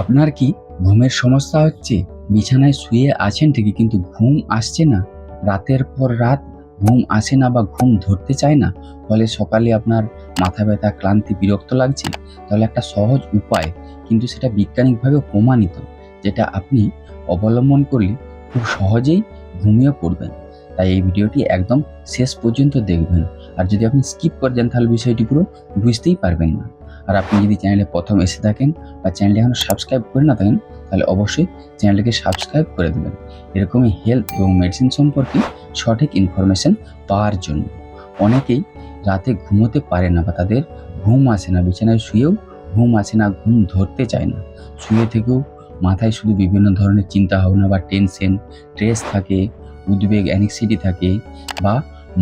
আপনার কি ঘুমের সমস্যা হচ্ছে? বিছানায় শুয়ে আছেন ঠিকই, কিন্তু ঘুম আসছে না। রাতের পর রাত ঘুম আসে না বা ঘুম ধরতে চায় না, ফলে সকালে আপনার মাথা ব্যথা, ক্লান্তি, বিরক্ত লাগছে। তাহলে একটা সহজ উপায়, কিন্তু সেটা বিজ্ঞানিকভাবে প্রমাণিত, যেটা আপনি অবলম্বন করলে খুব সহজেই ঘুমিয়ে পড়বেন। তাই এই ভিডিওটি একদম শেষ পর্যন্ত দেখবেন। আর যদি আপনি স্কিপ করে যান তাহলে বিষয়টি পুরো বুঝতেই পারবেন না। আর আপনি যদি চ্যানেলে প্রথম এসে থাকেন বা চ্যানেলটি এখনও সাবস্ক্রাইব করে না থাকেন, তাহলে অবশ্যই চ্যানেলটিকে সাবস্ক্রাইব করে দেবেন। এরকমই হেলথ এবং মেডিসিন সম্পর্কে সঠিক ইনফরমেশন পাওয়ার জন্য। অনেকেই রাতে ঘুমোতে পারে না বা তাদের ঘুম আসে না, বিছানায় শুয়েও ঘুম আসে না, ঘুম ধরতে চায় না। শুয়ে থেকেও মাথায় শুধু বিভিন্ন ধরনের চিন্তা ভাবনা বা টেনশন স্ট্রেস থাকে, উদ্বেগ অ্যাংজাইটি থাকে বা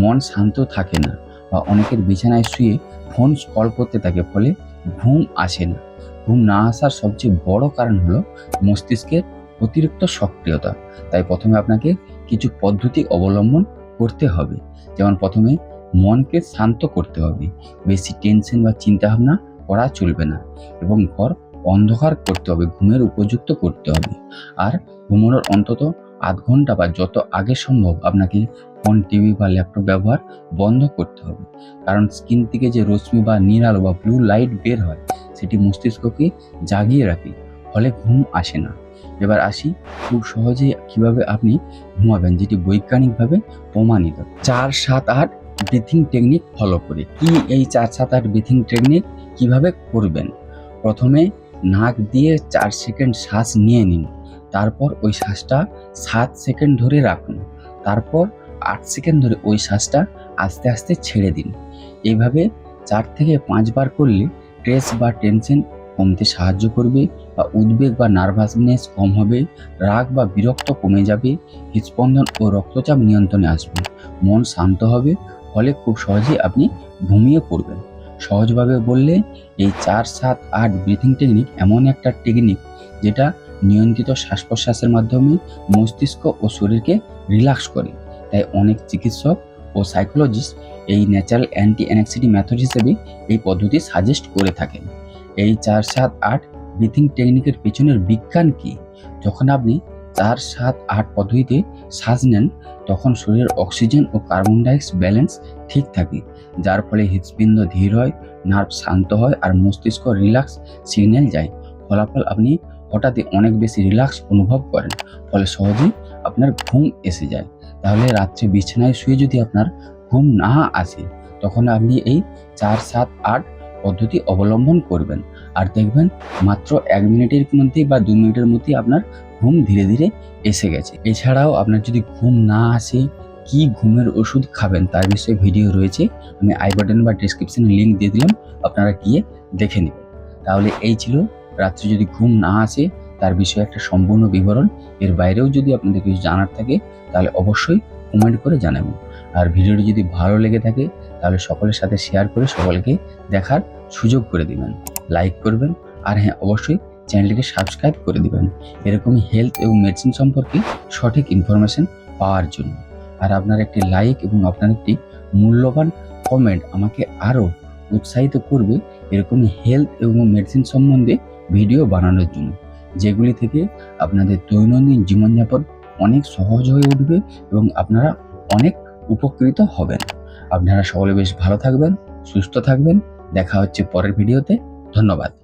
মন শান্ত থাকে না বা অনেকের বিছানায় শুয়ে ফোন কল করতে থাকে, ফলে ঘুম আসে না। ঘুম না আসার সবচেয়ে বড় কারণ হলো মস্তিষ্কের অতিরিক্ত সক্রিয়তা। তাই প্রথমে আপনাকে কিছু পদ্ধতি অবলম্বন করতে হবে। যেমন প্রথমে মনকে শান্ত করতে হবে। বেশি টেনশন বা চিন্তাভাবনা করা চলবে না এবং ঘর অন্ধকার করতে হবে। ঘুমের উপযুক্ত করতে হবে। আর ঘুমানোর অন্তত আধ ঘণ্টা বা যত আগে সম্ভব আপনাকে ফোন, টিভি বা ল্যাপটপ ব্যবহার বন্ধ করতে হবে। কারণ স্কিন থেকে যে রশ্মি বা নীল আলো বা ব্লু লাইট বের হয়, সেটি মস্তিষ্ককে জাগিয়ে রাখে, ফলে ঘুম আসে না। এবার আসি খুব সহজেই কীভাবে আপনি ঘুমাবেন, যেটি বৈজ্ঞানিকভাবে প্রমাণিত। চার, সাত, আট ব্রিথিং টেকনিক ফলো করে। কি এই চার, সাত, আট ব্রিথিং টেকনিক কীভাবে করবেন? প্রথমে নাক দিয়ে চার সেকেন্ড শ্বাস নিয়ে নিন। তারপর ওই শ্বাসটা সাত সেকেন্ড ধরে রাখুন। তারপর আট সেকেন্ড ধরে ওই শ্বাসটা আস্তে আস্তে ছেড়ে দিন। এইভাবে চার থেকে পাঁচবার করলে স্ট্রেস বা টেনশন কমতে সাহায্য করবে বা উদ্বেগ বা নার্ভাসনেস কম হবে, রাগ বা বিরক্ত কমে যাবে, হৃদস্পন্দন ও রক্তচাপ নিয়ন্ত্রণে আসবে। মন শান্ত হবে, ফলে খুব সহজেই আপনি ঘুমিয়ে পড়বেন। সহজভাবে বললে এই চার, সাত, আট ব্রিথিং টেকনিক এমন একটা টেকনিক যেটা নিয়ন্ত্রিত শ্বাস প্রশ্বাসের মাধ্যমে মস্তিষ্ক ও শরীরকে রিল্যাক্স করে। তাই অনেক চিকিৎসক ও সাইকোলজিস্ট এই ন্যাচারাল অ্যান্টি অ্যানেক্সিটি মেথড হিসেবে এই পদ্ধতি সাজেস্ট করে থাকেন। এই চার সাত আট ব্রিথিং টেকনিকের পেছনের বিজ্ঞান কি? যখন আপনি চার সাত আট পদ্ধতিতে শ্বাস নেন, তখন শরীরের অক্সিজেন ও কার্বন ডাইঅক্সাইড ব্যালেন্স ঠিক থাকে, যার ফলে হৃৎপিণ্ড ধীর হয়, নার্ভ শান্ত হয় আর মস্তিষ্ক রিল্যাক্স সিগন্যাল যায়। ফলাফল আপনি হঠাৎই অনেক বেশি রিল্যাক্স অনুভব করেন, ফলে সহজেই আপনার ঘুম এসে যায়। তাহলে রাত্রে বিছানায় শুয়ে যদি আপনার ঘুম না আসে, তখন আপনি এই চার, সাত, আট পদ্ধতি অবলম্বন করবেন। আর দেখবেন মাত্র এক মিনিটের মধ্যেই বা দু মিনিটের মধ্যেই আপনার ঘুম ধীরে ধীরে এসে গেছে। এছাড়াও আপনার যদি ঘুম না আসে, কি ঘুমের ওষুধ খাবেন তার বিষয়ে ভিডিও রয়েছে। আমি আই বাটন বা ডিসক্রিপশনে লিঙ্ক দিয়ে দিলাম, আপনারা গিয়ে দেখে নেবেন। তাহলে এই ছিল রাত্রে যদি ঘুম না আসে, তার বিষয়ে একটা সম্পূর্ণ বিবরণ এর বাইরেও যদি আপনাদের কিছু জানার থাকে, তাহলে অবশ্যই কমেন্ট করে জানাবেন। আর ভিডিওটি যদি ভালো লেগে থাকে, তাহলে সকলের সাথে শেয়ার করে সকলকে দেখার সুযোগ করে দিবেন। লাইক করবেন আর হ্যাঁ অবশ্যই চ্যানেলটিকে সাবস্ক্রাইব করে দিবেন। এরকমই হেলথ এবং মেডিসিন সম্পর্কে সঠিক ইনফরমেশন পাওয়ার জন্য। আর আপনার একটি লাইক এবং আপনার একটি মূল্যবান কমেন্ট আমাকে আরও উৎসাহিত করবে। এরকমই হেলথ এবং মেডিসিন সম্বন্ধে ভিডিও বানানোর জন্য, যেগুলি থেকে আপনাদের দৈনন্দিন জীবনযাপন অনেক সহজ হয়ে উঠবে এবং আপনারা অনেক উপকৃত হবেন। আপনারা সকলে বেশ ভালো থাকবেন, সুস্থ থাকবেন। দেখা হচ্ছে পরের ভিডিওতে। ধন্যবাদ।